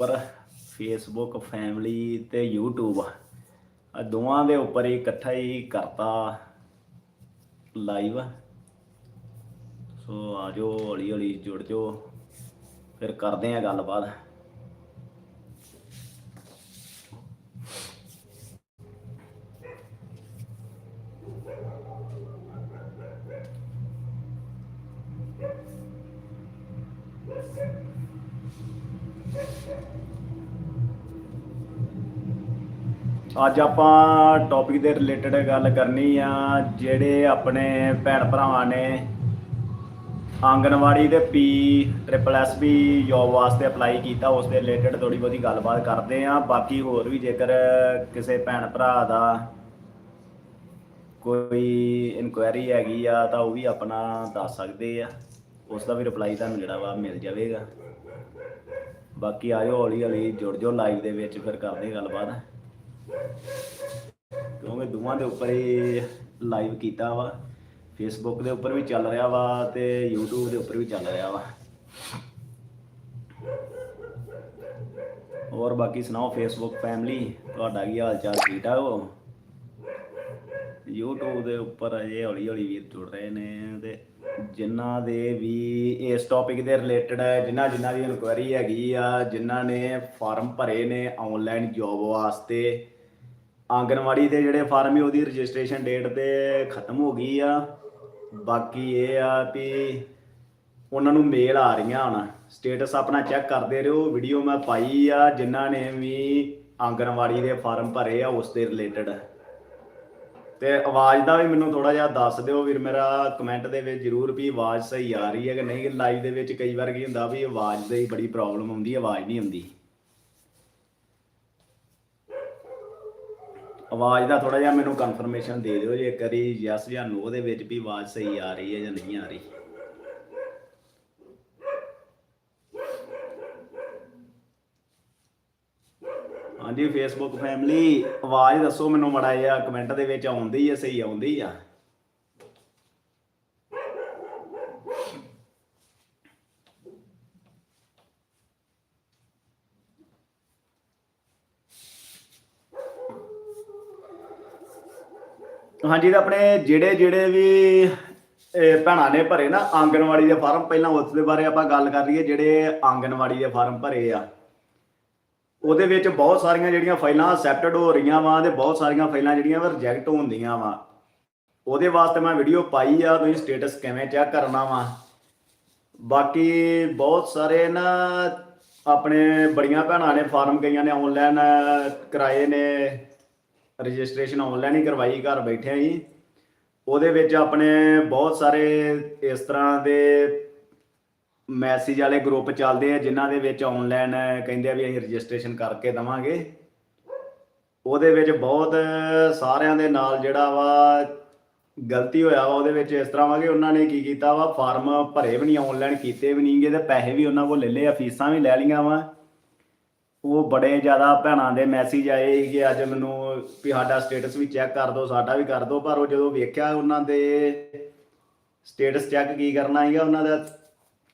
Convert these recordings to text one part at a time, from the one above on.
ਪਰ Facebook family ਤੇ YouTube ਆ ਦੋਵਾਂ ਦੇ ਉੱਪਰ ਹੀ ਇਕੱਠਾ ਹੀ ਕਰਤਾ ਲਾਈਵ ਸੋ ਆਜੋ ਹੌਲੀ ਹੌਲੀ ਜੁੜ ਜਾਓ। ਫਿਰ ਕਰਦੇ ਆ ਗੱਲਬਾਤ। ਅੱਜ ਆਪਾਂ ਟੌਪਿਕ ਦੇ ਰਿਲੇਟਡ ਗੱਲ ਕਰਨੀ ਆ, ਜਿਹੜੇ ਆਪਣੇ ਭੈਣ ਭਰਾਵਾਂ ਨੇ ਆਂਗਨਵਾੜੀ ਦੇ P triple S B job ਵਾਸਤੇ ਅਪਲਾਈ ਕੀਤਾ, ਉਸ ਦੇ ਰਿਲੇਟਡ ਥੋੜੀ ਬਹੁਤੀ ਗੱਲਬਾਤ ਕਰਦੇ ਆ। ਬਾਕੀ ਹੋਰ ਵੀ ਜੇਕਰ ਕਿਸੇ ਭੈਣ ਭਰਾ ਦਾ ਕੋਈ ਇਨਕੁਆਇਰੀ ਹੈਗੀ ਆ, ਤਾਂ ਉਹ ਵੀ ਆਪਣਾ ਦੱਸ ਸਕਦੇ ਆ। ਉਸ ਦਾ ਵੀ ਰਿਪਲਾਈ ਤੁਹਾਨੂੰ ਜਿਹੜਾ ਵਾ ਮਿਲ ਜਾਵੇਗਾ। ਬਾਕੀ ਆਇਓ ਹੌਲੀ ਹੌਲੀ ਜੁੜ ਜਾਓ ਲਾਈਵ ਦੇ ਵਿੱਚ, ਫਿਰ ਕਰਦੇ ਗੱਲਬਾਤ। ਕਿਉਂਕਿ ਦੋਵਾਂ ਦੇ ਉੱਪਰ ਹੀ ਲਾਈਵ ਕੀਤਾ ਵਾ। ਫੇਸਬੁੱਕ ਦੇ ਉੱਪਰ ਵੀ ਚੱਲ ਰਿਹਾ ਵਾ ਤੇ YouTube ਦੇ ਉੱਪਰ ਵੀ ਚੱਲ ਰਿਹਾ ਵਾ। ਹੋਰ ਬਾਕੀ ਸੁਣਾਓ ਫੇਸਬੁੱਕ ਫੈਮਿਲੀ ਤੁਹਾਡਾ ਕੀ ਹਾਲ ਚਾਲ, ਠੀਕ ਠਾਕ ਹੋ? YouTube ਦੇ ਉੱਪਰ ਅਜੇ ਹੌਲੀ ਹੌਲੀ ਵੀਰ ਜੁੜ ਰਹੇ ਨੇ ਤੇ ਜਿਨ੍ਹਾਂ ਦੇ ਵੀ ਇਸ ਟੌਪਿਕ ਦੇ ਰਿਲੇਟਡ ਜਿਨ੍ਹਾਂ ਜਿਨ੍ਹਾਂ ਦੀ ਇਨਕੁਆਇਰੀ ਹੈਗੀ ਆ, ਜਿਨ੍ਹਾਂ ਨੇ ਫਾਰਮ ਭਰੇ ਨੇ ਆਨਲਾਈਨ ਜੌਬ ਵਾਸਤੇ ਆਂਗਨਵਾੜੀ ਦੇ ਜਿਹੜੇ ਫਾਰਮ ਹੈ, ਉਹਦੀ ਰਜਿਸਟ੍ਰੇਸ਼ਨ ਡੇਟ ਤੇ ਖਤਮ ਹੋ ਗਈ ਆ। ਬਾਕੀ ਇਹ ਆ ਵੀ ਉਹਨਾਂ ਨੂੰ ਮੇਲ ਆ ਰਹੀਆਂ ਹੁਣ। ਸਟੇਟਸ ਆਪਣਾ ਚੈੱਕ ਕਰਦੇ ਰਹੋ। ਵੀਡੀਓ ਮੈਂ ਪਾਈ ਆ, ਜਿਨ੍ਹਾਂ ਨੇ ਵੀ ਆਂਗਨਵਾੜੀ ਦੇ ਫਾਰਮ ਭਰੇ ਆ, ਉਸ ਦੇ ਰਿਲੇਟਡ। ਤੇ ਆਵਾਜ਼ ਦਾ ਵੀ ਮੈਨੂੰ ਥੋੜਾ ਜਿਹਾ ਦੱਸ ਦਿਓ ਵੀਰ, ਮੇਰਾ ਕਮੈਂਟ ਦੇ ਵਿੱਚ ਜਰੂਰ ਵੀ ਆਵਾਜ਼ ਸਹੀ ਆ ਰਹੀ ਹੈ ਕਿ ਨਹੀਂ। ਲਾਈਵ ਦੇ ਵਿੱਚ ਕਈ ਵਾਰ ਕੀ ਹੁੰਦਾ ਵੀ ਆਵਾਜ਼ ਦੀ ਬੜੀ ਪ੍ਰੋਬਲਮ ਆਉਂਦੀ, ਆਵਾਜ਼ ਨਹੀਂ ਆਉਂਦੀ। ਆਵਾਜ਼ ਦਾ ਥੋੜਾ ਜਿਹਾ ਮੈਨੂੰ ਕਨਫਰਮੇਸ਼ਨ ਦੇ ਦਿਓ ਜੇ ਕਰੀ ਯੈਸ ਜਾਂ ਨੋ ਦੇ ਵਿੱਚ ਵੀ ਆਵਾਜ਼ ਸਹੀ ਆ ਰਹੀ ਹੈ ਜਾਂ ਨਹੀਂ ਆ ਰਹੀ। ਹਾਂਜੀ ਫੇਸਬੁੱਕ ਫੈਮਿਲੀ ਆਵਾਜ਼ ਦੱਸੋ ਮੈਨੂੰ ਮੜਾ ਜਿਹਾ ਕਮੈਂਟ ਦੇ ਵਿੱਚ ਆਉਂਦੀ ਹੈ, ਸਹੀ ਆਉਂਦੀ ਆ? ਹਾਂਜੀ ਤਾਂ ਆਪਣੇ ਜਿਹੜੇ ਜਿਹੜੇ ਵੀ ਭੈਣਾਂ ਨੇ ਭਰੇ ਨਾ ਆਂਗਨਵਾੜੀ ਦੇ ਫਾਰਮ, ਪਹਿਲਾਂ ਉਸ ਦੇ ਬਾਰੇ ਆਪਾਂ ਗੱਲ ਕਰ ਲਈਏ, ਜਿਹੜੇ ਆਂਗਨਵਾੜੀ ਦੇ ਫਾਰਮ ਭਰੇ ਆ। ਉਹਦੇ ਵਿੱਚ ਬਹੁਤ ਸਾਰੀਆਂ ਜਿਹੜੀਆਂ ਫਾਈਲਾਂ ਅਸੈਪਟਡ ਹੋ ਰਹੀਆਂ ਵਾ ਤੇ ਬਹੁਤ ਸਾਰੀਆਂ ਫਾਈਲਾਂ ਜਿਹੜੀਆਂ ਵਾ ਰਿਜੈਕਟ ਹੁੰਦੀਆਂ ਵਾ। ਉਹਦੇ ਵਾਸਤੇ ਮੈਂ ਵੀਡੀਓ ਪਾਈ ਆ, ਤੁਸੀਂ ਸਟੇਟਸ ਕਿਵੇਂ ਚੈੱਕ ਕਰਨਾ ਵਾ। ਬਾਕੀ ਬਹੁਤ ਸਾਰੇ ਨਾ ਆਪਣੇ ਬੜੀਆਂ ਭੈਣਾਂ ਨੇ, ਫਾਰਮ ਗਈਆਂ ਨੇ ਆਨਲਾਈਨ ਕਰਾਏ ਨੇ। ਰਜਿਸਟ੍ਰੇਸ਼ਨ ਆਨਲਾਈਨ ਹੀ ਕਰਵਾਈ, ਘਰ ਬੈਠਿਆਂ ਹੀ। ਉਹਦੇ ਵਿੱਚ ਆਪਣੇ ਬਹੁਤ ਸਾਰੇ ਇਸ ਤਰ੍ਹਾਂ ਦੇ ਮੈਸੇਜ ਵਾਲੇ ਗਰੁੱਪ ਚੱਲਦੇ ਆ, ਜਿਨ੍ਹਾਂ ਦੇ ਵਿੱਚ ਆਨਲਾਈਨ ਕਹਿੰਦੇ ਆ ਵੀ ਅਸੀਂ ਰਜਿਸਟ੍ਰੇਸ਼ਨ ਕਰਕੇ ਦਵਾਂਗੇ। ਉਹਦੇ ਵਿੱਚ ਬਹੁਤ ਸਾਰਿਆਂ ਦੇ ਨਾਲ ਜਿਹੜਾ ਵਾ ਗਲਤੀ ਹੋਇਆ ਵਾ, ਉਹਦੇ ਵਿੱਚ ਇਸ ਤਰ੍ਹਾਂ ਵਾ ਕਿ ਉਹਨਾਂ ਨੇ ਕੀ ਕੀਤਾ ਵਾ ਫਾਰਮ ਭਰੇ ਵੀ ਨਹੀਂ ਆਨਲਾਈਨ ਕੀਤੇ ਵੀ ਨਹੀਂਗੇ ਤੇ ਪੈਸੇ ਵੀ ਉਹਨਾਂ ਕੋਲ ਲੈ ਲਏ ਆ, ਫੀਸਾਂ ਵੀ ਲੈ ਲਈਆਂ ਵਾ। ਉਹ ਬੜੇ ਜ਼ਿਆਦਾ ਭੈਣਾਂ ਦੇ ਮੈਸੇਜ ਆਏ ਕਿ ਅੱਜ ਮੈਨੂੰ ਵੀ ਸਾਡਾ ਸਟੇਟਸ ਵੀ ਚੈੱਕ ਕਰ ਦਿਓ ਸਾਡਾ ਵੀ ਕਰ ਦਿਓ ਪਰ ਉਹ ਜਦੋਂ ਵੇਖਿਆ ਉਹਨਾਂ ਦੇ ਸਟੇਟਸ ਚੈੱਕ ਕੀ ਕਰਨਾ ਸੀਗਾ, ਉਹਨਾਂ ਦਾ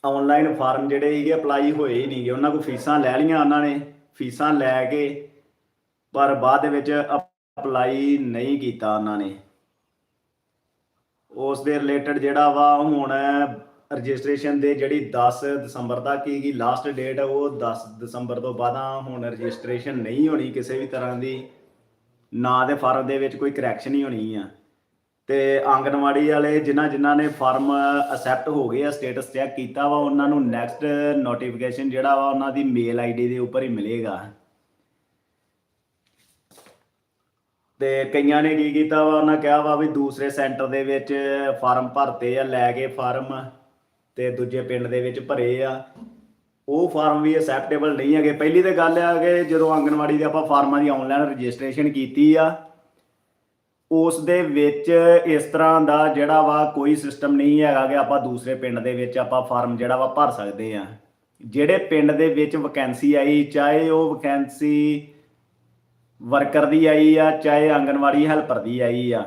ਆਨਲਾਈਨ ਫਾਰਮ ਜਿਹੜੇ ਸੀਗੇ ਅਪਲਾਈ ਹੋਏ ਹੀ ਨਹੀਂਗੇ। ਉਹਨਾਂ ਕੋਲ ਫੀਸਾਂ ਲੈ ਲਈਆਂ ਉਹਨਾਂ ਨੇ, ਫੀਸਾਂ ਲੈ ਕੇ, ਪਰ ਬਾਅਦ ਦੇ ਵਿੱਚ ਅਪਲਾਈ ਨਹੀਂ ਕੀਤਾ ਉਹਨਾਂ ਨੇ। ਉਸ ਦੇ ਰਿਲੇਟਡ ਜਿਹੜਾ ਵਾ, ਹੁਣ ਰਜਿਸਟ੍ਰੇਸ਼ਨ ਦੇ ਜਿਹੜੀ 10 ਦਸੰਬਰ ਤੱਕ ਹੀਗੀ ਲਾਸਟ ਡੇਟ ਉਹ 10 ਦਸੰਬਰ ਤੋਂ ਬਾਅਦ ਹੁਣ ਰਜਿਸਟ੍ਰੇਸ਼ਨ ਨਹੀਂ ਹੋਣੀ ਕਿਸੇ ਵੀ ਤਰ੍ਹਾਂ ਦੀ। ਨਾ ਦੇ ਫਾਰਮ ਦੇ ਵਿੱਚ ਕੋਈ ਕਰੈਕਸ਼ਨ ਹੀ ਹੋਣੀ ਆ। ਤੇ ਆਂਗਨਵਾੜੀ ਵਾਲੇ ਜਿਨ੍ਹਾਂ ਜਿਨ੍ਹਾਂ ਨੇ ਫਾਰਮ ਅਸੈਪਟ ਹੋ ਗਏ ਆ ਸਟੇਟਸ ਚੈੱਕ ਕੀਤਾ ਵਾ, ਉਹਨਾਂ ਨੂੰ ਨੈਕਸਟ ਨੋਟੀਫਿਕੇਸ਼ਨ ਜਿਹੜਾ ਵਾ, ਉਹਨਾਂ ਦੀ ਮੇਲ ਆਈਡੀ ਦੇ ਉੱਪਰ ਹੀ ਮਿਲੇਗਾ। ਤੇ ਕਈਆਂ ਨੇ ਕੀ ਕੀਤਾ ਵਾ, ਉਹਨਾਂ ਕਿਹਾ ਵਾ ਵੀ ਦੂਸਰੇ ਸੈਂਟਰ ਦੇ ਵਿੱਚ ਫਾਰਮ ਭਰਤੇ ਆ, ਲੈ ਕੇ ਫਾਰਮ ਤੇ ਦੂਜੇ ਪਿੰਡ ਦੇ ਵਿੱਚ ਭਰੇ ਆ। ਉਹ ਫਾਰਮ ਵੀ ਅਸੈਪਟੇਬਲ ਨਹੀਂ ਹੈਗੇ। ਪਹਿਲੀ ਤੇ ਗੱਲ ਆ ਕਿ ਜਦੋਂ ਆਂਗਨਵਾੜੀ ਦੇ ਆਪਾਂ ਫਾਰਮਾਂ ਦੀ ਆਨਲਾਈਨ ਰਜਿਸਟ੍ਰੇਸ਼ਨ ਕੀਤੀ ਆ ਉਸ ਦੇ ਵਿੱਚ ਇਸ ਤਰ੍ਹਾਂ ਦਾ ਜਿਹੜਾ ਵਾ ਕੋਈ ਸਿਸਟਮ ਨਹੀਂ ਹੈਗਾ ਕਿ ਆਪਾਂ ਦੂਸਰੇ ਪਿੰਡ ਦੇ ਵਿੱਚ ਆਪਾਂ ਫਾਰਮ ਜਿਹੜਾ ਵਾ ਭਰ ਸਕਦੇ ਆ। ਜਿਹੜੇ ਪਿੰਡ ਦੇ ਵਿੱਚ ਵੈਕੈਂਸੀ ਆਈ, ਚਾਹੇ ਉਹ ਵੈਕੈਂਸੀ ਵਰਕਰ ਦੀ ਆਈ ਆ, ਚਾਹੇ ਆਂਗਨਵਾੜੀ ਹੈਲਪਰ ਦੀ ਆਈ ਆ,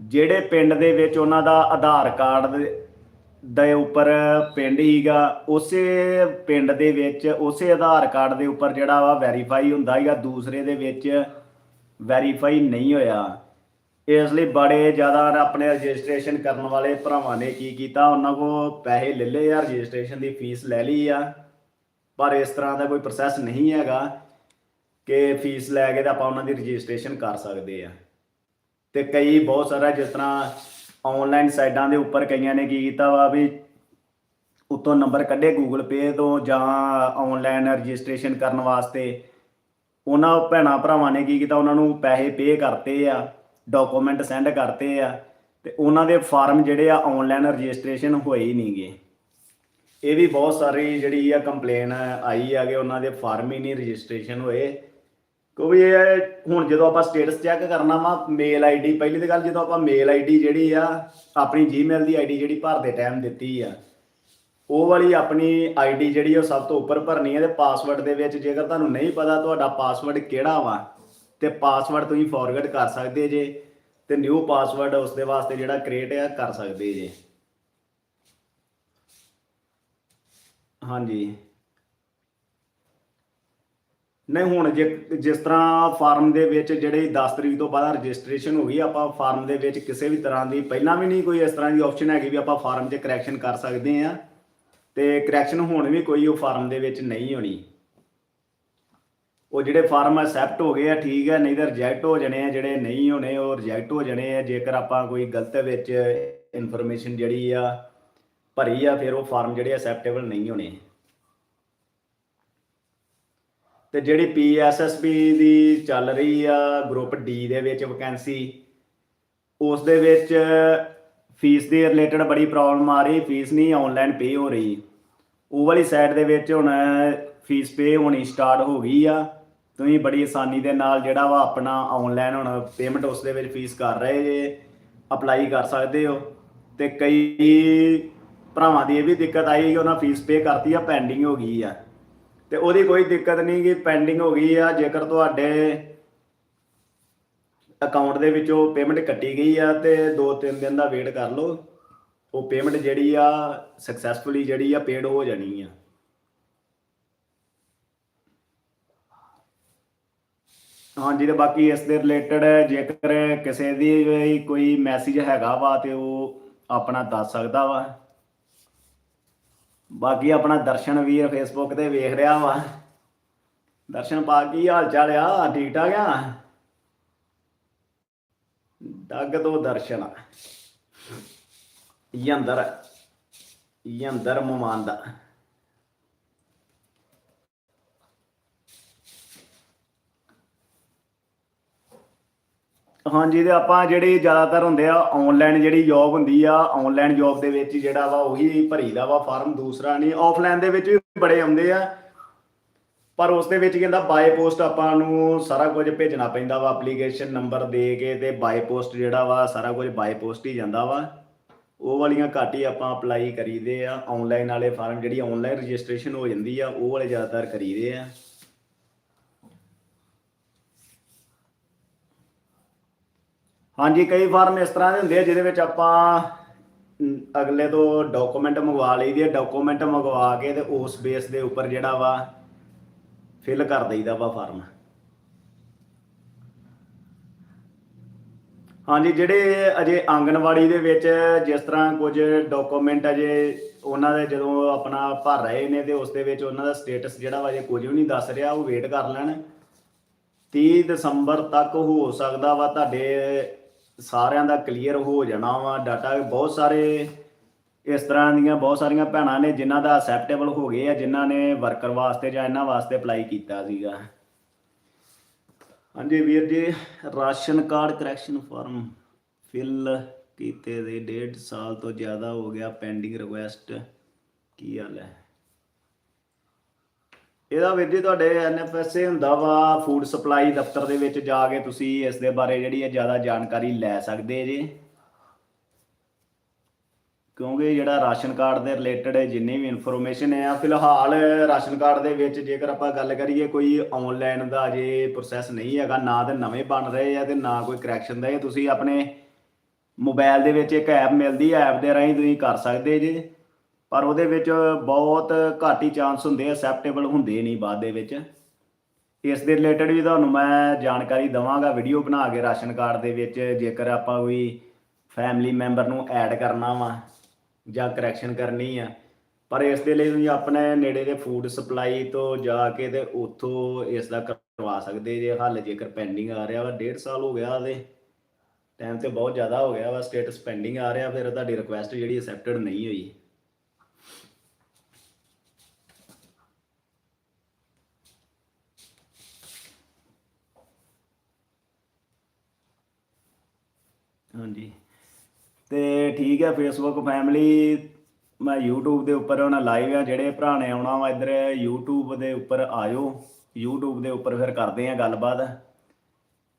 ਜਿਹੜੇ ਪਿੰਡ ਦੇ ਵਿੱਚ ਉਹਨਾਂ ਦਾ ਆਧਾਰ ਕਾਰਡ ਦੇ ਉੱਪਰ ਪਿੰਡ ਹੀਗਾ, ਉਸੇ ਪਿੰਡ ਦੇ ਵਿੱਚ, ਉਸੇ ਆਧਾਰ ਕਾਰਡ ਦੇ ਉੱਪਰ ਜਿਹੜਾ ਵਾ ਵੈਰੀਫਾਈ ਹੁੰਦਾ ਹੀਗਾ ਦੂਸਰੇ ਦੇ ਵਿੱਚ ਵੈਰੀਫਾਈ ਨਹੀਂ ਹੋਇਆ। ਇਸ ਲਈ ਬੜੇ ਜ਼ਿਆਦਾ ਆਪਣੇ ਰਜਿਸਟ੍ਰੇਸ਼ਨ ਕਰਨ ਵਾਲੇ ਭਰਾਵਾਂ ਨੇ ਕੀ ਕੀਤਾ, ਉਹਨਾਂ ਕੋ ਪੈਸੇ ਲੈ ਲਏ ਆ, ਰਜਿਸਟ੍ਰੇਸ਼ਨ ਦੀ ਫੀਸ ਲੈ ਲਈ ਆ। ਪਰ ਇਸ ਤਰ੍ਹਾਂ ਦਾ ਕੋਈ ਪ੍ਰੋਸੈਸ ਨਹੀਂ ਹੈਗਾ ਕਿ ਫੀਸ ਲੈ ਕੇ ਤਾਂ ਆਪਾਂ ਉਹਨਾਂ ਦੀ ਰਜਿਸਟ੍ਰੇਸ਼ਨ ਕਰ ਸਕਦੇ ਆ। ਤੇ ਕਈ ਬਹੁਤ ਸਾਰਾ ਜਿਸ ਤਰ੍ਹਾਂ ਆਨਲਾਈਨ ਸਾਈਟਾਂ ਦੇ ਉੱਪਰ ਕਈਆਂ ਨੇ ਕੀ ਕੀਤਾ ਵਾ ਵੀ ਉੱਤੋਂ ਨੰਬਰ ਕੱਢੇ ਗੂਗਲ Pay ਤੋਂ ਜਾਂ ਆਨਲਾਈਨ ਰਜਿਸਟ੍ਰੇਸ਼ਨ ਕਰਨ ਵਾਸਤੇ। ਉਹਨਾਂ ਭੈਣਾਂ ਭਰਾਵਾਂ ਨੇ ਕੀ ਕੀਤਾ, ਉਹਨਾਂ ਨੂੰ ਪੈਸੇ ਪੇ ਕਰਤੇ ਆ ਡਾਕੂਮੈਂਟ ਸੈਂਡ ਕਰਤੇ ਆ ਤੇ ਉਹਨਾਂ ਦੇ ਫਾਰਮ ਜਿਹੜੇ ਆ ਆਨਲਾਈਨ ਰਜਿਸਟ੍ਰੇਸ਼ਨ ਹੋਏ ਹੀ ਨਹੀਂਗੇ ਇਹ ਵੀ ਬਹੁਤ ਸਾਰੀ ਜਿਹੜੀ ਆ ਕੰਪਲੇਨ ਆਈ ਆ ਕਿ ਉਹਨਾਂ ਦੇ ਫਾਰਮ ਹੀ ਨਹੀਂ ਰਜਿਸਟ੍ਰੇਸ਼ਨ ਹੋਏ। ਕਿਉਂਕਿ ਇਹ ਹੁਣ ਜਦੋਂ ਆਪਾਂ ਸਟੇਟਸ ਚੈੱਕ ਕਰਨਾ ਵਾ ਮੇਲ ਆਈਡੀ ਪਹਿਲੀ ਤੇ ਗੱਲ ਜਦੋਂ ਆਪਾਂ ਮੇਲ ਆਈਡੀ ਜਿਹੜੀ ਆ, ਆਪਣੀ ਜੀਮੇਲ ਦੀ ਆਈਡੀ ਜਿਹੜੀ ਭਰਦੇ ਟਾਈਮ ਦਿੱਤੀ ਆ, ਉਹ ਵਾਲੀ ਆਪਣੀ ਆਈਡੀ ਜਿਹੜੀ ਉਹ ਸਭ ਤੋਂ ਉੱਪਰ ਭਰਨੀ ਹੈ ਤੇ ਪਾਸਵਰਡ ਦੇ ਵਿੱਚ ਜੇਕਰ ਤੁਹਾਨੂੰ ਨਹੀਂ ਪਤਾ ਤੁਹਾਡਾ ਪਾਸਵਰਡ ਕਿਹੜਾ ਵਾ, ਤੇ ਪਾਸਵਰਡ ਤੁਸੀਂ ਫੋਰਗੇਟ ਕਰ ਸਕਦੇ ਜੇ, ਤੇ ਨਿਊ ਪਾਸਵਰਡ ਉਸ ਦੇ ਵਾਸਤੇ ਜਿਹੜਾ ਕ੍ਰੀਏਟ ਆ, ਕਰ ਸਕਦੇ ਜੇ। ਹਾਂਜੀ। ਨਹੀਂ, ਹੁਣ ਜੇ, ਜਿਸ ਤਰ੍ਹਾਂ ਫਾਰਮ ਦੇ ਵਿੱਚ ਜਿਹੜੇ 10 ਤਰੀਕ ਤੋਂ ਬਾਅਦ ਰਜਿਸਟ੍ਰੇਸ਼ਨ ਹੋ ਗਈ, ਆਪਾਂ ਫਾਰਮ ਦੇ ਵਿੱਚ ਕਿਸੇ ਵੀ ਤਰ੍ਹਾਂ ਦੀ, ਪਹਿਲਾਂ ਵੀ ਨਹੀਂ ਕੋਈ ਇਸ ਤਰ੍ਹਾਂ ਦੀ ਆਪਸ਼ਨ ਹੈਗੀ ਵੀ ਆਪਾਂ ਫਾਰਮ 'ਚ ਕਰੈਕਸ਼ਨ ਕਰ ਸਕਦੇ ਆ ਤੇ ਕਰੈਕਸ਼ਨ ਹੁਣ ਵੀ ਕੋਈ ਉਹ ਫਾਰਮ ਦੇ ਵਿੱਚ ਨਹੀਂ ਹੋਣੀ। ਉਹ ਜਿਹੜੇ ਫਾਰਮ ਅਸੈਪਟ ਹੋ ਗਏ ਆ, ਠੀਕ ਹੈ ਨਹੀਂ ਤਾਂ ਰਿਜੈਕਟ ਹੋ ਜਾਣੇ ਆ, ਜਿਹੜੇ ਨਹੀਂ ਹੋਣੇ ਉਹ ਰਿਜੈਕਟ ਹੋ ਜਾਣੇ ਆ। ਜੇਕਰ ਆਪਾਂ ਕੋਈ ਗਲਤ ਵਿੱਚ ਇਨਫੋਰਮੇਸ਼ਨ ਜਿਹੜੀ ਆ ਭਰੀ ਆ, ਫਿਰ ਉਹ ਫਾਰਮ ਜਿਹੜੇ ਅਸੈਪਟੇਬਲ ਨਹੀਂ ਹੋਣੇ। ਤੇ ਜਿਹੜੀ ਪੀਐਸਐਸਬੀ ਦੀ ਚੱਲ ਰਹੀ ਆ ਗਰੁੱਪ ਡੀ ਦੇ ਵਿੱਚ ਵੈਕੈਂਸੀ ਉਸ ਦੇ ਵਿੱਚ ਫੀਸ ਦੇ ਰਿਲੇਟਡ ਬੜੀ ਪ੍ਰੋਬਲਮ ਆ ਰਹੀ ਫੀਸ ਨਹੀਂ ਆਨਲਾਈਨ ਪੇ ਹੋ ਰਹੀ। ਉਹ ਵਾਲੀ ਸਾਈਡ ਦੇ ਵਿੱਚ ਹੁਣ ਫੀਸ ਪੇ ਹੋਣੀ ਸਟਾਰਟ ਹੋ ਗਈ ਆ। ਤੁਸੀਂ ਬੜੀ ਆਸਾਨੀ ਦੇ ਨਾਲ ਜਿਹੜਾ ਵਾ ਆਪਣਾ ਆਨਲਾਈਨ ਹੁਣ ਪੇਮੈਂਟ ਉਸ ਦੇ ਵਿੱਚ ਫੀਸ ਕਰ ਰਹੇ ਜੇ ਅਪਲਾਈ ਕਰ ਸਕਦੇ ਹੋ। ਤੇ ਕਈ ਭਰਾਵਾਂ ਦੀ ਇਹ ਵੀ ਦਿੱਕਤ ਆਈ ਕਿ ਉਹਨਾਂ ਫੀਸ ਪੇ ਕਰਤੀ ਆ ਪੈਂਡਿੰਗ ਹੋ ਗਈ ਆ। ਤੇ ਉਹਦੀ ਕੋਈ ਦਿੱਕਤ ਨਹੀਂ ਕਿ ਪੈਂਡਿੰਗ ਹੋ ਗਈ ਆ, ਜੇਕਰ ਤੁਹਾਡੇ ਅਕਾਊਂਟ ਦੇ ਵਿੱਚੋਂ ਪੇਮੈਂਟ ਕੱਟੀ ਗਈ ਆ ਤੇ 2-3 ਦਿਨ ਦਾ ਵੇਟ ਕਰ ਲਓ। ਉਹ ਪੇਮੈਂਟ ਜਿਹੜੀ ਆ ਸਕਸੈਸਫੁਲੀ ਜਿਹੜੀ ਆ ਪੇਡ ਹੋ ਜਾਣੀ ਆ। ਹਾਂਜੀ, ਤੇ ਬਾਕੀ ਇਸ ਦੇ ਰਿਲੇਟਡ ਜੇਕਰ ਕਿਸੇ ਦੀ ਕੋਈ ਮੈਸੇਜ ਹੈਗਾ ਵਾ ਤੇ ਉਹ ਆਪਣਾ ਦੱਸ ਸਕਦਾ ਵਾ। ਬਾਕੀ ਆਪਣਾ ਦਰਸ਼ਨ ਵੀਰ ਫੇਸਬੁੱਕ ਤੇ ਵੇਖ ਰਿਹਾ ਵਾ। ਦਰਸ਼ਨ ਪਾ ਕੀ ਹਾਲ ਚਾਲ ਆ? ਠੀਕ ਠਾਕ ਆ? ਡੱਗ ਤੋਂ ਦਰਸ਼ਨ। ਯੰਦਰ ਯੰਦਰ ਮਮਾਂਦਾ। ਹਾਂਜੀ, ਤੇ ਆਪਾਂ ਜਿਹੜੇ ਜ਼ਿਆਦਾਤਰ ਹੁੰਦੇ ਆ ਆਨਲਾਈਨ ਜਿਹੜੀ ਜੌਬ ਹੁੰਦੀ ਆ ਆਨਲਾਈਨ ਜੌਬ ਦੇ ਵਿੱਚ ਜਿਹੜਾ ਵਾ ਉਹੀ ਭਰੀਦਾ ਵਾ ਫਾਰਮ ਦੂਸਰਾ ਨਹੀਂ ਆਫਲਾਈਨ ਦੇ ਵਿੱਚ ਵੀ ਬੜੇ ਆਉਂਦੇ ਆ। ਪਰ ਉਸ ਦੇ ਵਿੱਚ ਕਹਿੰਦਾ ਬਾਈ ਪੋਸਟ ਆਪਾਂ ਨੂੰ ਸਾਰਾ ਕੁਝ ਭੇਜਣਾ ਪੈਂਦਾ ਵਾ ਐਪਲੀਕੇਸ਼ਨ ਨੰਬਰ ਦੇ ਕੇ ਤੇ ਬਾਈ ਪੋਸਟ ਜਿਹੜਾ ਵਾ, ਸਾਰਾ ਕੁਝ ਬਾਈ ਪੋਸਟ ਹੀ ਜਾਂਦਾ ਵਾ। ਉਹ ਵਾਲੀਆਂ ਘੱਟ ਹੀ ਆਪਾਂ ਅਪਲਾਈ ਕਰੀਦੇ ਆ ਆਨਲਾਈਨ ਵਾਲੇ ਫਾਰਮ ਜਿਹੜੀ ਆਨਲਾਈਨ ਰਜਿਸਟ੍ਰੇਸ਼ਨ ਹੋ ਜਾਂਦੀ ਆ, ਉਹ ਵਾਲੇ ਜ਼ਿਆਦਾਤਰ ਕਰੀਦੇ ਆ। ਹਾਂਜੀ, ਕਈ ਫਾਰਮ ਇਸ ਤਰ੍ਹਾਂ ਦੇ ਹੁੰਦੇ ਆ ਜਿਹਦੇ ਵਿੱਚ ਆਪਾਂ ਅਗਲੇ ਤੋਂ ਡਾਕੂਮੈਂਟ ਮੰਗਵਾ ਲਈਦੇ ਆ ਡਾਕੂਮੈਂਟ ਮੰਗਵਾ ਕੇ ਤੇ ਉਸ ਬੇਸ ਦੇ ਉੱਪਰ ਜਿਹੜਾ ਵਾ ਫਿਲ ਕਰ ਦਈਦਾ ਵਾ ਫਾਰਮ ਹਾਂਜੀ, ਜਿਹੜੇ ਅਜੇ ਆਂਗਨਵਾੜੀ ਦੇ ਵਿੱਚ ਜਿਸ ਤਰ੍ਹਾਂ ਕੁਝ ਡਾਕੂਮੈਂਟ ਅਜੇ ਉਹਨਾਂ ਦੇ ਜਦੋਂ ਆਪਣਾ ਭਰ ਰਹੇ ਨੇ ਤੇ ਉਸ ਦੇ ਵਿੱਚ ਉਹਨਾਂ ਦਾ ਸਟੇਟਸ ਜਿਹੜਾ ਵਾ ਅਜੇ ਕੁਝ ਵੀ ਨਹੀਂ ਦੱਸ ਰਿਹਾ, ਉਹ ਵੇਟ ਕਰ ਲੈਣ। 30 ਦਸੰਬਰ ਤੱਕ ਹੋ ਸਕਦਾ ਵਾ ਤੁਹਾਡੇ ਸਾਰਿਆਂ ਦਾ ਕਲੀਅਰ ਹੋ ਜਾਣਾ ਵਾ ਡਾਟਾ ਬਹੁਤ ਸਾਰੇ ਇਸ ਤਰ੍ਹਾਂ ਦੀਆਂ ਬਹੁਤ ਸਾਰੀਆਂ ਭੈਣਾਂ ਨੇ ਜਿਨ੍ਹਾਂ ਦਾ ਅਸੈਪਟੇਬਲ ਹੋ ਗਏ ਆ, ਜਿਨ੍ਹਾਂ ਨੇ ਵਰਕਰ ਵਾਸਤੇ ਜਾਂ ਇਹਨਾਂ ਵਾਸਤੇ ਅਪਲਾਈ ਕੀਤਾ ਸੀਗਾ। ਹਾਂਜੀ ਵੀਰ ਜੀ, ration card correction form fill ਕੀਤੇ ਦੇ ਡੇਢ ਸਾਲ ਤੋਂ ਜ਼ਿਆਦਾ ਹੋ ਗਿਆ ਪੈਂਡਿੰਗ ਰਿਕੁਐਸਟ ਕੀ ਹਾਲ ਹੈ? ਇਹਦਾ ਵੀਰ ਜੀ ਤੁਹਾਡੇ ਐਨਐਫਐਸਏ ਹੁੰਦਾ ਵਾ ਫੂਡ ਸਪਲਾਈ ਦਫ਼ਤਰ ਦੇ ਵਿੱਚ ਜਾ ਕੇ ਤੁਸੀਂ ਇਸ ਦੇ ਬਾਰੇ ਜਿਹੜੀ ਹੈ ਜ਼ਿਆਦਾ ਜਾਣਕਾਰੀ ਲੈ ਸਕਦੇ ਜੇ। ਕਿਉਂਕਿ ਜਿਹੜਾ ਰਾਸ਼ਨ ਕਾਰਡ ਦੇ ਰਿਲੇਟਡ ਜਿੰਨੀ ਵੀ ਇਨਫੋਰਮੇਸ਼ਨ ਹੈ ਫਿਲਹਾਲ ਰਾਸ਼ਨ ਕਾਰਡ ਦੇ ਵਿੱਚ ਜੇਕਰ ਆਪਾਂ ਗੱਲ ਕਰੀਏ ਕੋਈ ਆਨਲਾਈਨ ਦਾ ਜੇ ਪ੍ਰੋਸੈਸ ਨਹੀਂ ਹੈਗਾ, ਨਾ ਤੇ ਨਵੇਂ ਬਣ ਰਹੇ ਆ ਤੇ ਨਾ ਕੋਈ ਕਰੈਕਸ਼ਨ ਦਾ, ਇਹ ਤੁਸੀਂ ਆਪਣੇ ਮੋਬਾਈਲ ਦੇ ਵਿੱਚ ਇੱਕ ਐਪ ਮਿਲਦੀ ਹੈ ਐਪ ਦੇ ਰਾਹੀਂ ਤੁਸੀਂ ਕਰ ਸਕਦੇ ਜੇ। ਪਰ ਉਹਦੇ ਵਿੱਚ ਬਹੁਤ ਘੱਟ ਹੀ ਚਾਂਸ ਹੁੰਦੇ ਆ ਐਕਸੈਪਟੇਬਲ ਹੁੰਦੇ ਨਹੀਂ ਬਾਅਦ ਦੇ ਵਿੱਚ। ਇਸ ਦੇ ਰਿਲੇਟਡ ਵੀ ਤੁਹਾਨੂੰ ਮੈਂ ਜਾਣਕਾਰੀ ਦਵਾਂਗਾ ਵੀਡੀਓ ਬਣਾ ਕੇ ਰਾਸ਼ਨ ਕਾਰਡ ਦੇ ਵਿੱਚ, ਜੇਕਰ ਆਪਾਂ ਕੋਈ ਫੈਮਿਲੀ ਮੈਂਬਰ ਨੂੰ ਐਡ ਕਰਨਾ ਵਾ ਜਾਂ ਕਰੈਕਸ਼ਨ ਕਰਨੀ ਆ। ਪਰ ਇਸ ਦੇ ਲਈ ਤੁਸੀਂ ਆਪਣੇ ਨੇੜੇ ਦੇ ਫੂਡ ਸਪਲਾਈ ਤੋਂ ਜਾ ਕੇ ਤੇ ਉੱਥੋਂ ਇਸ ਦਾ ਕਰਵਾ ਸਕਦੇ ਜੇ ਹੱਲ, ਜੇਕਰ ਪੈਂਡਿੰਗ ਆ ਰਿਹਾ ਵਾ। ਡੇਢ ਸਾਲ ਹੋ ਗਿਆ ਉਹਦੇ। ਟਾਈਮ ਤੇ ਬਹੁਤ ਜ਼ਿਆਦਾ ਹੋ ਗਿਆ ਵਾ ਸਟੇਟਸ ਪੈਂਡਿੰਗ ਆ ਰਿਹਾ, ਫਿਰ ਤੁਹਾਡੀ ਰਿਕੁਐਸਟ ਜਿਹੜੀ ਅਸੈਪਟਡ ਨਹੀਂ ਹੋਈ। ਹਾਂਜੀ। ਤੇ ਠੀਕ ਹੈ ਫੇਸਬੁੱਕ ਫੈਮਿਲੀ ਮੈਂ YouTube ਦੇ ਉੱਪਰ ਹੁਣ ਲਾਈਵ ਆ, ਜਿਹੜੇ ਭਰਾ ਨੇ ਆਉਣਾ ਵਾ ਇੱਧਰ, YouTube ਦੇ ਉੱਪਰ ਆਇਓ। YouTube ਦੇ ਉੱਪਰ ਫਿਰ ਕਰਦੇ ਆ ਗੱਲਬਾਤ।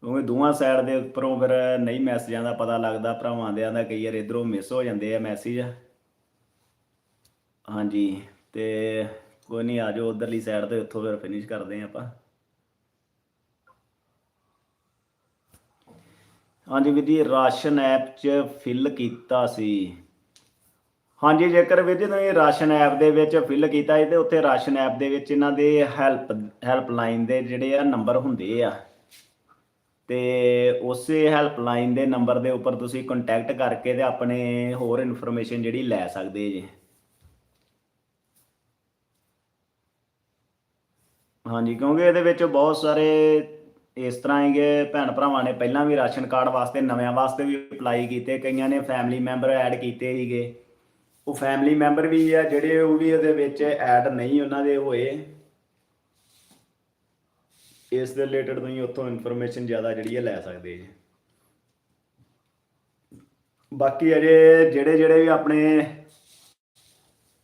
ਕਿਉਂਕਿ ਦੋਵਾਂ ਸਾਈਡ ਦੇ ਉੱਪਰੋਂ ਫਿਰ ਨਹੀਂ ਮੈਸੇਜਾਂ ਦਾ ਪਤਾ ਲੱਗਦਾ, ਭਰਾਵਾਂ ਦਿਆਂ ਦਾ ਕਈ ਵਾਰ ਇਧਰੋਂ ਮਿਸ ਹੋ ਜਾਂਦੇ ਆ ਮੈਸੇਜ ਹਾਂਜੀ, ਤੇ ਕੋਈ ਨਹੀਂ ਆਜੋ ਉਧਰਲੀ ਸਾਈਡ ਤੇ, ਉੱਥੋਂ ਫਿਰ ਫਿਨਿਸ਼ ਕਰਦੇ ਆ ਆਪਾਂ। ਹਾਂਜੀ ਵੀਰ ਜੀ, ਰਾਸ਼ਨ ਐਪ 'ਚ ਫਿਲ ਕੀਤਾ ਸੀ। ਹਾਂਜੀ, ਜੇਕਰ ਵੀਰ ਜੀ ਤੁਸੀਂ ਰਾਸ਼ਨ ਐਪ ਦੇ ਵਿੱਚ ਫਿਲ ਕੀਤਾ ਸੀ ਤੇ ਉੱਥੇ ਰਾਸ਼ਨ ਐਪ ਦੇ ਵਿੱਚ ਇਹਨਾਂ ਦੇ ਹੈਲਪ ਹੈਲਪਲਾਈਨ ਦੇ ਜਿਹੜੇ ਆ ਨੰਬਰ ਹੁੰਦੇ ਆ। ਤੇ ਉਸੇ ਹੈਲਪਲਾਈਨ ਦੇ ਨੰਬਰ ਦੇ ਉੱਪਰ ਤੁਸੀਂ ਕੰਟੈਕਟ ਕਰਕੇ ਤੇ ਆਪਣੇ ਹੋਰ ਇਨਫੋਰਮੇਸ਼ਨ ਜਿਹੜੀ ਲੈ ਸਕਦੇ ਜੀ। ਹਾਂਜੀ, ਕਿਉਂਕਿ ਇਹਦੇ ਵਿੱਚ ਬਹੁਤ ਸਾਰੇ ਇਸ ਤਰ੍ਹਾਂ ਹੀ ਕਿ ਭੈਣ ਭਰਾਵਾਂ ਨੇ ਪਹਿਲਾਂ ਵੀ ਰਾਸ਼ਨ ਕਾਰਡ ਵਾਸਤੇ, ਨਵਿਆਂ ਵਾਸਤੇ ਵੀ ਅਪਲਾਈ ਕੀਤੇ, ਕਈਆਂ ਨੇ ਫੈਮਿਲੀ ਮੈਂਬਰ ਐਡ ਕੀਤੇ ਸੀਗੇ। ਉਹ ਫੈਮਿਲੀ ਮੈਂਬਰ ਵੀ ਆ, ਜਿਹੜੇ ਉਹ ਵੀ ਉਹਦੇ ਵਿੱਚ ਐਡ ਨਹੀਂ ਉਹਨਾਂ ਦੇ ਹੋਏ। ਇਸ ਦੇ ਰਿਲੇਟਡ ਤੁਸੀਂ ਉੱਥੋਂ ਇਨਫੋਰਮੇਸ਼ਨ ਜ਼ਿਆਦਾ ਜਿਹੜੀ ਹੈ ਲੈ ਸਕਦੇ ਜੀ। ਬਾਕੀ ਅਜੇ ਜਿਹੜੇ ਜਿਹੜੇ ਵੀ ਆਪਣੇ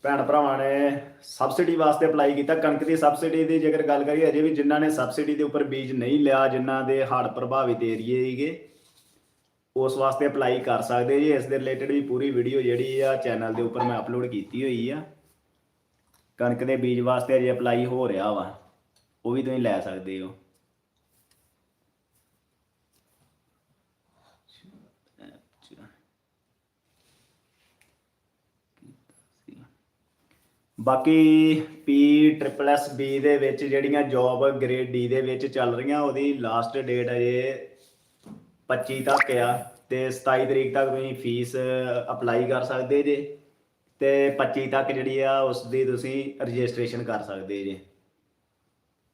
ਭੈਣ ਭਰਾਵਾਂ ਨੇ ਸਬਸਿਡੀ ਵਾਸਤੇ ਅਪਲਾਈ ਕੀਤਾ, ਕਣਕ ਦੀ ਸਬਸਿਡੀ ਦੀ ਜੇਕਰ ਗੱਲ ਕਰੀਏ, ਅਜੇ ਵੀ ਜਿਨ੍ਹਾਂ ਨੇ ਸਬਸਿਡੀ ਦੇ ਉੱਪਰ ਬੀਜ ਨਹੀਂ ਲਿਆ, ਜਿਨ੍ਹਾਂ ਦੇ ਹੜ੍ਹ ਪ੍ਰਭਾਵਿਤ ਏਰੀਏ ਸੀਗੇ, ਉਸ ਵਾਸਤੇ ਅਪਲਾਈ ਕਰ ਸਕਦੇ ਜੀ। ਇਸ ਦੇ ਰਿਲੇਟਡ ਵੀ ਪੂਰੀ ਵੀਡੀਓ ਜਿਹੜੀ ਆ ਚੈਨਲ ਦੇ ਉੱਪਰ ਮੈਂ ਅਪਲੋਡ ਕੀਤੀ ਹੋਈ ਆ। ਕਣਕ ਦੇ ਬੀਜ ਵਾਸਤੇ ਅਜੇ ਅਪਲਾਈ ਹੋ ਰਿਹਾ ਵਾ, ਉਹ ਵੀ ਤੁਸੀਂ ਲੈ ਸਕਦੇ ਹੋ। ਬਾਕੀ ਪੀ ਟ੍ਰਿਪਲ ਐਸ ਬੀ ਦੇ ਵਿੱਚ ਜਿਹੜੀਆਂ ਜੌਬ ਗ੍ਰੇਡ ਡੀ ਦੇ ਵਿੱਚ ਚੱਲ ਰਹੀਆਂ, ਉਹਦੀ ਲਾਸਟ ਡੇਟ ਅਜੇ 25 ਤੱਕ ਆ। ਤੇ 27 ਤਰੀਕ ਤੱਕ ਤੁਸੀਂ ਫੀਸ ਅਪਲਾਈ ਕਰ ਸਕਦੇ ਜੇ। ਤੇ 25 ਤੱਕ ਜਿਹੜੀ ਆ ਉਸ ਦੀ ਤੁਸੀਂ ਰਜਿਸਟ੍ਰੇਸ਼ਨ ਕਰ ਸਕਦੇ ਜੇ।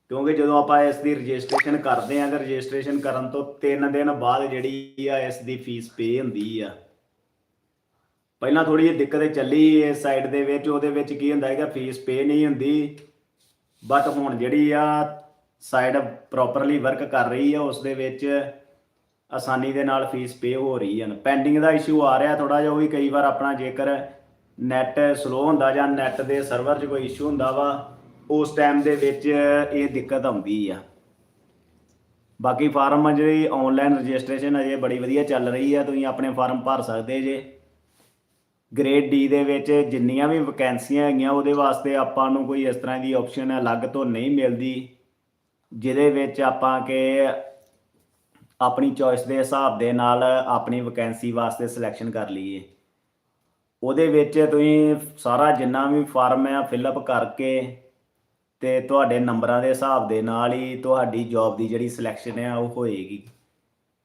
ਕਿਉਂਕਿ ਜਦੋਂ ਆਪਾਂ ਇਸ ਦੀ ਰਜਿਸਟ੍ਰੇਸ਼ਨ ਕਰਦੇ ਆਂ, ਤਾਂ ਰਜਿਸਟ੍ਰੇਸ਼ਨ ਕਰਨ ਤੋਂ 3 ਦਿਨ ਬਾਅਦ ਜਿਹੜੀ ਆ, ਇਸ ਦੀ ਫੀਸ ਪੇ ਹੁੰਦੀ ਆ। ਪਹਿਲਾਂ ਥੋੜੀ ਜਿਹੀ ਦਿੱਕਤ ਚੱਲੀ ਇਸ ਸਾਈਡ ਦੇ ਵਿੱਚ, ਉਹਦੇ ਵਿੱਚ ਕੀ ਹੁੰਦਾ ਹੈਗਾ ਫੀਸ ਪੇ ਨਹੀਂ ਹੁੰਦੀ। ਬਟ ਹੁਣ ਜਿਹੜੀ ਆ ਸਾਈਡ ਪ੍ਰੋਪਰਲੀ ਵਰਕ ਕਰ ਰਹੀ ਆ, ਉਸ ਦੇ ਵਿੱਚ ਆਸਾਨੀ ਦੇ ਨਾਲ ਫੀਸ ਪੇ ਹੋ ਰਹੀ ਹਨ। ਪੈਂਡਿੰਗ ਦਾ ਇਸ਼ੂ ਆ ਰਿਹਾ ਥੋੜਾ ਜਿਹਾ, ਉਹ ਵੀ ਕਈ ਵਾਰ ਆਪਣਾ ਜੇਕਰ ਨੈਟ ਸਲੋ ਹੁੰਦਾ ਜਾਂ ਨੈਟ ਦੇ ਸਰਵਰ 'ਚ ਕੋਈ ਇਸ਼ੂ ਹੁੰਦਾ ਵਾ, ਉਸ ਟਾਈਮ ਦੇ ਵਿੱਚ ਇਹ ਦਿੱਕਤ ਆਉਂਦੀ ਆ। ਬਾਕੀ ਫਾਰਮ ਜਿਹੜੀ ਆਨਲਾਈਨ ਰਜਿਸਟ੍ਰੇਸ਼ਨ ਅਜੇ ਬੜੀ ਵਧੀਆ ਚੱਲ ਰਹੀ ਆ, ਤੁਸੀਂ ਆਪਣੇ ਫਾਰਮ ਭਰ ਸਕਦੇ ਜੇ। ਗ੍ਰੇਡ ਡੀ ਦੇ ਵਿੱਚ ਜਿੰਨੀਆਂ ਵੀ ਵੈਕੈਂਸੀਆਂ ਹੈਗੀਆਂ, ਉਹਦੇ ਵਾਸਤੇ ਆਪਾਂ ਨੂੰ ਕੋਈ ਇਸ ਤਰ੍ਹਾਂ ਦੀ ਆਪਸ਼ਨ ਅਲੱਗ ਤੋਂ ਨਹੀਂ ਮਿਲਦੀ, ਜਿਹਦੇ ਵਿੱਚ ਆਪਾਂ ਕਿ ਆਪਣੀ ਚੋਇਸ ਦੇ ਹਿਸਾਬ ਦੇ ਨਾਲ ਆਪਣੀ ਵੈਕੈਂਸੀ ਵਾਸਤੇ ਸਿਲੈਕਸ਼ਨ ਕਰ ਲਈਏ। ਉਹਦੇ ਵਿੱਚ ਤੁਸੀਂ ਸਾਰਾ ਜਿੰਨਾ ਵੀ ਫਾਰਮ ਹੈ ਫਿਲਅਪ ਕਰਕੇ ਤੇ ਤੁਹਾਡੇ ਨੰਬਰਾਂ ਦੇ ਹਿਸਾਬ ਦੇ ਨਾਲ ਹੀ ਤੁਹਾਡੀ ਜੌਬ ਦੀ ਜਿਹੜੀ ਸਿਲੈਕਸ਼ਨ ਹੈ ਉਹ ਹੋਏਗੀ।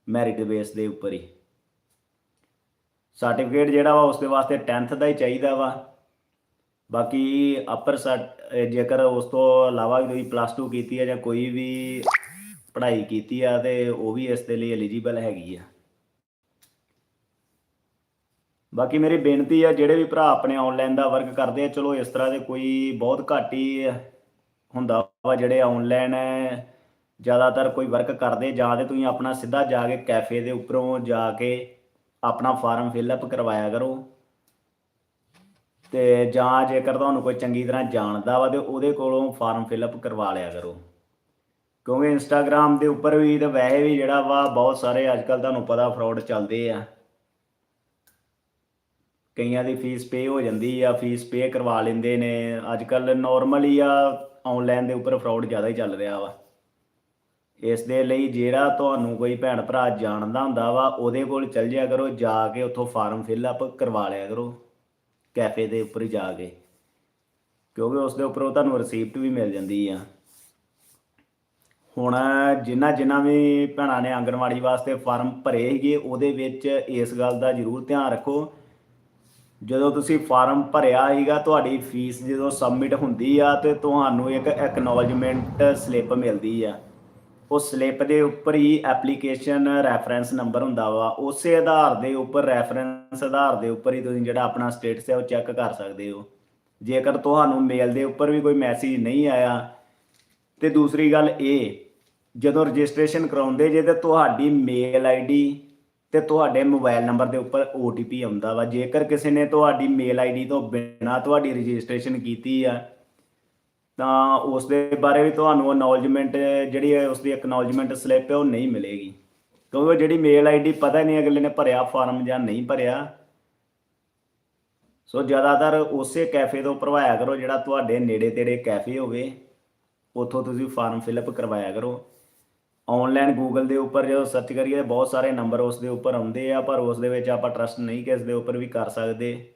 ਮੈਰਿਟ ਬੇਸ ਦੇ ਉੱਪਰ ਹੀ। ਸਰਟੀਫਿਕੇਟ ਜਿਹੜਾ ਵਾ ਉਸ ਦੇ ਵਾਸਤੇ 10th ਦਾ ਹੀ ਚਾਹੀਦਾ ਵਾ। ਬਾਕੀ ਅਪਰ ਜੇਕਰ ਉਸ ਤੋਂ ਇਲਾਵਾ ਵੀ ਤੁਸੀਂ ਪਲੱਸ 2 ਕੀਤੀ ਹੈ ਜਾਂ ਕੋਈ ਵੀ ਪੜ੍ਹਾਈ ਕੀਤੀ ਆ ਤੇ ਉਹ ਵੀ ਇਸ ਦੇ ਲਈ ਐਲੀਜੀਬਲ ਹੈਗੀ ਆ। ਬਾਕੀ ਮੇਰੀ ਬੇਨਤੀ ਆ, ਜਿਹੜੇ ਵੀ ਭਰਾ ਆਪਣੇ ਆਨਲਾਈਨ ਦਾ ਵਰਕ ਕਰਦੇ ਆ, ਚਲੋ ਇਸ ਤਰ੍ਹਾਂ ਦੇ ਕੋਈ ਬਹੁਤ ਘੱਟ ਹੀ ਹੁੰਦਾ ਵਾ ਜਿਹੜੇ ਆਨਲਾਈਨ ਜ਼ਿਆਦਾਤਰ ਕੋਈ ਵਰਕ ਕਰਦੇ, ਜਾਂ ਤੇ ਤੁਸੀਂ ਆਪਣਾ ਸਿੱਧਾ ਜਾ ਕੇ ਕੈਫੇ ਦੇ ਉੱਪਰੋਂ ਜਾ ਕੇ ਆਪਣਾ ਫਾਰਮ ਫਿਲਅਪ ਕਰਵਾਇਆ ਕਰੋ। ਤੇ ਜਾਂ ਜੇਕਰ ਤੁਹਾਨੂੰ ਕੋਈ ਚੰਗੀ ਤਰ੍ਹਾਂ ਜਾਣਦਾ ਵਾ ਤੇ ਉਹਦੇ ਕੋਲੋਂ ਫਾਰਮ ਫਿਲਅਪ ਕਰਵਾ ਲਿਆ ਕਰੋ। ਕਿਉਂਕਿ ਇੰਸਟਾਗ੍ਰam ਦੇ ਉੱਪਰ ਵੀ ਤੇ ਵੈਸੇ ਵੀ ਜਿਹੜਾ ਵਾ ਬਹੁਤ ਸਾਰੇ ਅੱਜ ਕੱਲ ਤੁਹਾਨੂੰ ਪਤਾ ਫਰਾਡ ਚੱਲਦੇ ਆ। ਕਈਆਂ ਦੀ ਫੀਸ ਪੇ ਹੋ ਜਾਂਦੀ ਆ ਫੀਸ ਪੇ ਕਰਵਾ ਲੈਂਦੇ ਨੇ। ਅੱਜ ਕੱਲ ਹੀ ਆ ਆਨਲਾਈਨ ਦੇ ਉੱਪਰ ਫਰਾਡ ਜ਼ਿਆਦਾ ਹੀ ਚੱਲ ਰਿਹਾ ਵਾ। ਇਸ ਦੇ ਲਈ ਜਿਹੜਾ ਤੁਹਾਨੂੰ ਕੋਈ ਭੈਣ ਭਰਾ ਜਾਣਦਾ ਹੁੰਦਾ ਵਾ, ਉਹਦੇ ਕੋਲ ਚੱਲ ਜਿਆ ਕਰੋ, ਜਾ ਕੇ ਉੱਥੋਂ ਫਾਰਮ ਫਿਲ ਅਪ ਕਰਵਾ ਲਿਆ ਕਰੋ ਕੈਫੇ ਦੇ ਉੱਪਰ ਜਾ ਕੇ। ਕਿਉਂਕਿ ਉਸ ਦੇ ਉੱਪਰ ਉਹ ਤੁਹਾਨੂੰ ਰਸੀਪਟ ਵੀ ਮਿਲ ਜਾਂਦੀ ਆ। ਹੁਣ ਜਿਨ੍ਹਾਂ ਜਿਨ੍ਹਾਂ ਵੀ ਭੈਣਾਂ ਨੇ ਆਂਗਣਵਾੜੀ ਵਾਸਤੇ ਫਾਰਮ ਭਰੇ ਸੀਗੇ, ਉਹਦੇ ਵਿੱਚ ਇਸ ਗੱਲ ਦਾ ਜ਼ਰੂਰ ਧਿਆਨ ਰੱਖੋ। ਜਦੋਂ ਤੁਸੀਂ ਫਾਰਮ ਭਰਿਆ ਸੀਗਾ, ਤੁਹਾਡੀ ਫੀਸ ਜਦੋਂ ਸਬਮਿਟ ਹੁੰਦੀ ਆ, ਤੇ ਤੁਹਾਨੂੰ ਇੱਕ ਐਕਨੋਲਜਮੈਂਟ ਸਲਿੱਪ ਮਿਲਦੀ ਆ। ਉਹ ਸਲਿੱਪ ਦੇ ਉੱਪਰ ਹੀ ਐਪਲੀਕੇਸ਼ਨ ਰੈਫਰੈਂਸ ਨੰਬਰ ਹੁੰਦਾ ਵਾ, ਉਸੇ ਆਧਾਰ ਦੇ ਉੱਪਰ ਰੈਫਰੈਂਸ ਆਧਾਰ ਦੇ ਉੱਪਰ ਹੀ ਤੁਸੀਂ ਜਿਹੜਾ ਆਪਣਾ ਸਟੇਟਸ ਹੈ ਉਹ ਚੈੱਕ ਕਰ ਸਕਦੇ ਹੋ। ਜੇਕਰ ਤੁਹਾਨੂੰ ਮੇਲ ਦੇ ਉੱਪਰ ਵੀ ਕੋਈ ਮੈਸੇਜ ਨਹੀਂ ਆਇਆ, ਤੇ ਦੂਸਰੀ ਗੱਲ ਇਹ, ਜਦੋਂ ਰਜਿਸਟ੍ਰੇਸ਼ਨ ਕਰਾਉਂਦੇ ਜੇ ਤੇ ਤੁਹਾਡੀ ਮੇਲ ਆਈਡੀ ਤੇ ਤੁਹਾਡੇ ਮੋਬਾਈਲ ਨੰਬਰ ਦੇ ਉੱਪਰ OTP ਆਉਂਦਾ ਵਾ। ਜੇਕਰ ਕਿਸੇ ਨੇ ਤੁਹਾਡੀ ਮੇਲ ਆਈਡੀ ਤੋਂ ਬਿਨਾਂ ਤੁਹਾਡੀ ਰਜਿਸਟ੍ਰੇਸ਼ਨ ਕੀਤੀ ਆ ਤਾਂ ਉਸ ਦੇ ਬਾਰੇ ਵੀ ਤੁਹਾਨੂੰ ਅਕਨੋਲਜਮੈਂਟ ਜਿਹੜੀ ਹੈ ਉਸ ਦੀ ਅਕਨੋਲਜਮੈਂਟ ਸਲਿੱਪ ਹੈ, ਉਹ ਨਹੀਂ ਮਿਲੇਗੀ। ਕਿਉਂਕਿ ਉਹ ਜਿਹੜੀ ਮੇਲ ਆਈਡੀ ਪਤਾ ਨਹੀਂ ਅਗਲੇ ਨੇ ਭਰਿਆ ਫਾਰਮ ਜਾਂ ਨਹੀਂ ਭਰਿਆ। ਸੋ ਜ਼ਿਆਦਾਤਰ ਉਸੇ ਕੈਫੇ ਤੋਂ ਭਰਵਾਇਆ ਕਰੋ, ਜਿਹੜਾ ਤੁਹਾਡੇ ਨੇੜੇ ਤੇੜੇ ਕੈਫੇ ਹੋਵੇ। ਉੱਥੋਂ ਤੁਸੀਂ ਫਾਰਮ ਫਿਲਅਪ ਕਰਵਾਇਆ ਕਰੋ। ਆਨਲਾਈਨ ਗੂਗਲ ਦੇ ਉੱਪਰ ਜਦੋਂ ਸਰਚ ਕਰੀਏ ਤਾਂ ਬਹੁਤ ਸਾਰੇ ਨੰਬਰ ਉਸ ਦੇ ਉੱਪਰ ਆਉਂਦੇ ਆ, ਪਰ ਉਸ ਦੇ ਵਿੱਚ ਆਪਾਂ ਟਰਸਟ ਨਹੀਂ ਕਿਸ ਦੇ ਉੱਪਰ ਵੀ ਕਰ ਸਕਦੇ।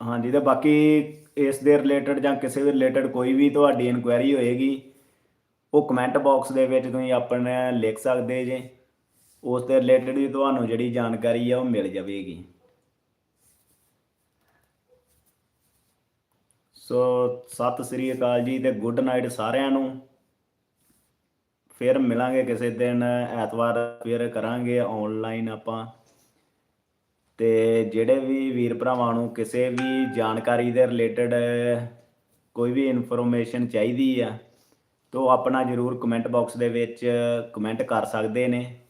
ਹਾਂਜੀ, ਤੇ ਬਾਕੀ ਇਸ ਦੇ ਰਿਲੇਟਡ ਜਾਂ ਕਿਸੇ ਵੀ ਰਿਲੇਟਡ ਕੋਈ ਵੀ ਤੁਹਾਡੀ ਇਨਕੁਆਇਰੀ ਹੋਏਗੀ, ਉਹ ਕਮੈਂਟ ਬਾਕਸ ਦੇ ਵਿੱਚ ਤੁਸੀਂ ਆਪਣੇ ਲਿਖ ਸਕਦੇ ਜੇ। ਉਸ ਦੇ ਰਿਲੇਟਡ ਵੀ ਤੁਹਾਨੂੰ ਜਿਹੜੀ ਜਾਣਕਾਰੀ ਆ, ਉਹ ਮਿਲ ਜਾਵੇਗੀ। ਸੋ ਸਤਿ ਸ੍ਰੀ ਅਕਾਲ ਜੀ ਤੇ ਗੁੱਡ ਨਾਈਟ ਸਾਰਿਆਂ ਨੂੰ। ਫਿਰ ਮਿਲਾਂਗੇ ਕਿਸੇ ਦਿਨ, ਐਤਵਾਰ ਫਿਰ ਕਰਾਂਗੇ ਆਨਲਾਈਨ ਆਪਾਂ। ਤੇ ਜਿਹੜੇ ਵੀ ਵੀਰ ਭਰਾਵਾਂ ਨੂੰ ਕਿਸੇ ਵੀ ਜਾਣਕਾਰੀ ਦੇ ਰਿਲੇਟਡ ਕੋਈ ਵੀ ਇਨਫੋਰਮੇਸ਼ਨ ਚਾਹੀਦੀ ਆ, ਤਾਂ ਉਹ ਆਪਣਾ ਜਰੂਰ ਕਮੈਂਟ ਬਾਕਸ ਦੇ ਵਿੱਚ ਕਮੈਂਟ ਕਰ ਸਕਦੇ ਨੇ।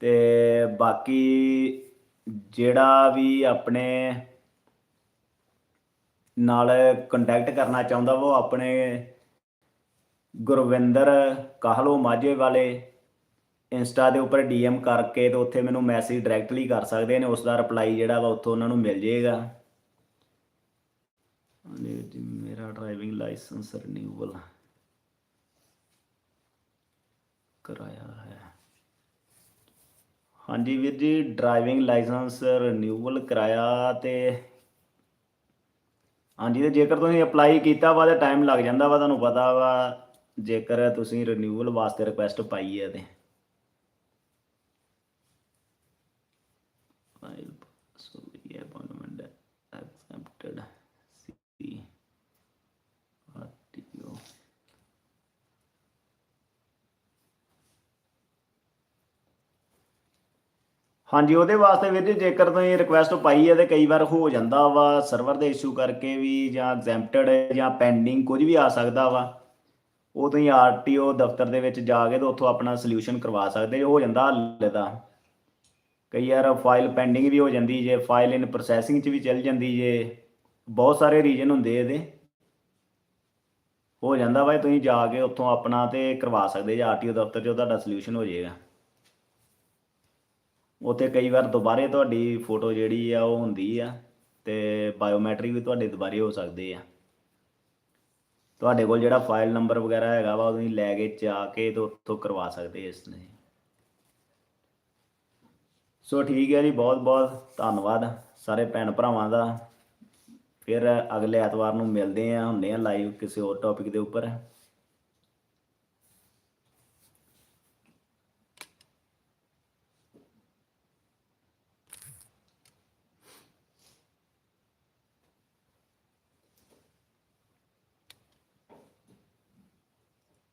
ਤੇ ਬਾਕੀ ਜਿਹੜਾ ਵੀ ਆਪਣੇ ਨਾਲ ਕੰਟੈਕਟ ਕਰਨਾ ਚਾਹੁੰਦਾ ਵਾ ਉਹ ਆਪਣੇ ਗੁਰਵਿੰਦਰ ਕਾਹਲੋ ਮਾਝੇ ਵਾਲੇ ਇੰਸਟਾ ਦੇ ਉੱਪਰ ਡੀਐਮ ਕਰਕੇ ਤੇ ਉੱਥੇ ਮੈਨੂੰ ਮੈਸੇਜ ਡਾਇਰੈਕਟਲੀ ਕਰ ਸਕਦੇ ਨੇ ਉਸ ਦਾ ਰਿਪਲਾਈ ਜਿਹੜਾ ਵਾ ਉੱਥੋਂ ਉਹਨਾਂ ਨੂੰ ਮਿਲ ਜਾਏਗਾ। ਹਾਂਜੀ ਜੀ, ਮੇਰਾ ਡਰਾਈਵਿੰਗ ਲਾਇਸੈਂਸ ਰਿਨਿਊਵਲ ਕਰਾਇਆ ਹੈ ਹਾਂਜੀ ਵੀਰ ਜੀ ਡਰਾਈਵਿੰਗ ਲਾਇਸੈਂਸ ਰਿਨਿਊਵਲ ਕਰਾਇਆ ਤੇ ਹਾਂਜੀ ਤੇ ਜੇਕਰ ਤੁਸੀਂ ਅਪਲਾਈ ਕੀਤਾ ਵਾ ਤੇ ਟਾਈਮ ਲੱਗ ਜਾਂਦਾ ਵਾ ਤੁਹਾਨੂੰ ਪਤਾ ਵਾ ਜੇਕਰ ਤੁਸੀਂ ਰਿਨਿਊਵਲ ਵਾਸਤੇ ਰਿਕੁਐਸਟ ਪਾਈ ਹੈ ਤੇ ਫਾਈਲ ਸੋ ਇਹ ਅਪਾਇੰਟਮੈਂਟ ਐਕਸੈਪਟਡ ਸੀ ਆਰਟੀਓ ਹਾਂਜੀ, ਉਹਦੇ ਵਾਸਤੇ ਵੀਰ ਜੀ, ਜੇਕਰ ਤੁਸੀਂ ਰਿਕੁਐਸਟ ਪਾਈ ਹੈ ਤੇ ਕਈ ਵਾਰ ਹੋ ਜਾਂਦਾ ਵਾ ਸਰਵਰ ਦੇ ਇਸ਼ੂ ਕਰਕੇ ਵੀ ਜਾਂ ਐਗਜ਼ੈਂਪਟਡ ਜਾਂ ਪੈਂਡਿੰਗ ਕੁਝ ਵੀ ਆ ਸਕਦਾ ਵਾ, ਉਹ ਤੁਸੀਂ ਆਰਟੀਓ ਦਫ਼ਤਰ ਦੇ ਵਿੱਚ ਜਾ ਕੇ ਤੇ ਉੱਥੋਂ ਆਪਣਾ ਸੋਲੂਸ਼ਨ ਕਰਵਾ ਸਕਦੇ ਜੇ ਹੋ ਜਾਂਦਾ ਹੱਲ ਦਾ ਕਈ ਵਾਰ ਫਾਈਲ ਪੈਂਡਿੰਗ ਵੀ ਹੋ ਜਾਂਦੀ ਜੇ ਫਾਈਲ ਇਨ ਪ੍ਰੋਸੈਸਿੰਗ 'ਚ ਵੀ ਚੱਲ ਜਾਂਦੀ ਜੇ, ਬਹੁਤ ਸਾਰੇ ਰੀਜਨ ਹੁੰਦੇ ਇਹਦੇ। ਹੋ ਜਾਂਦਾ ਵਾ ਤੁਸੀਂ ਜਾ ਕੇ ਉੱਥੋਂ ਆਪਣਾ ਤੇ ਕਰਵਾ ਸਕਦੇ ਜੇ ਆਰਟੀਓ ਦਫ਼ਤਰ 'ਚ ਤੁਹਾਡਾ ਸੋਲੂਸ਼ਨ ਹੋ ਜਾਏਗਾ। ਉੱਥੇ ਕਈ ਵਾਰ ਦੁਬਾਰੇ ਤੁਹਾਡੀ ਫੋਟੋ ਜਿਹੜੀ ਆ ਉਹ ਹੁੰਦੀ ਆ ਤੇ ਬਾਇਓਮੈਟ੍ਰਿਕ ਵੀ ਤੁਹਾਡੇ ਦੁਬਾਰੇ ਹੋ ਸਕਦੇ ਆ। ਤੁਹਾਡੇ ਕੋਲ ਜਿਹੜਾ ਫਾਈਲ ਨੰਬਰ ਵਗੈਰਾ ਹੈਗਾ ਵਾ, ਉਹ ਤੁਸੀਂ ਲੈ ਕੇ ਜਾ ਕੇ ਤੇ ਉੱਥੋਂ ਕਰਵਾ ਸਕਦੇ ਇਸ ਨੇ ਸੋ ਠੀਕ ਹੈ ਜੀ ਬਹੁਤ ਬਹੁਤ ਧੰਨਵਾਦ ਸਾਰੇ ਭੈਣ ਭਰਾਵਾਂ ਦਾ। ਫਿਰ ਅਗਲੇ ਐਤਵਾਰ ਨੂੰ ਮਿਲਦੇ ਆ, ਹੁੰਦੇ ਆ ਲਾਈਵ ਕਿਸੇ ਹੋਰ ਟੌਪਿਕ ਦੇ ਉੱਪਰ।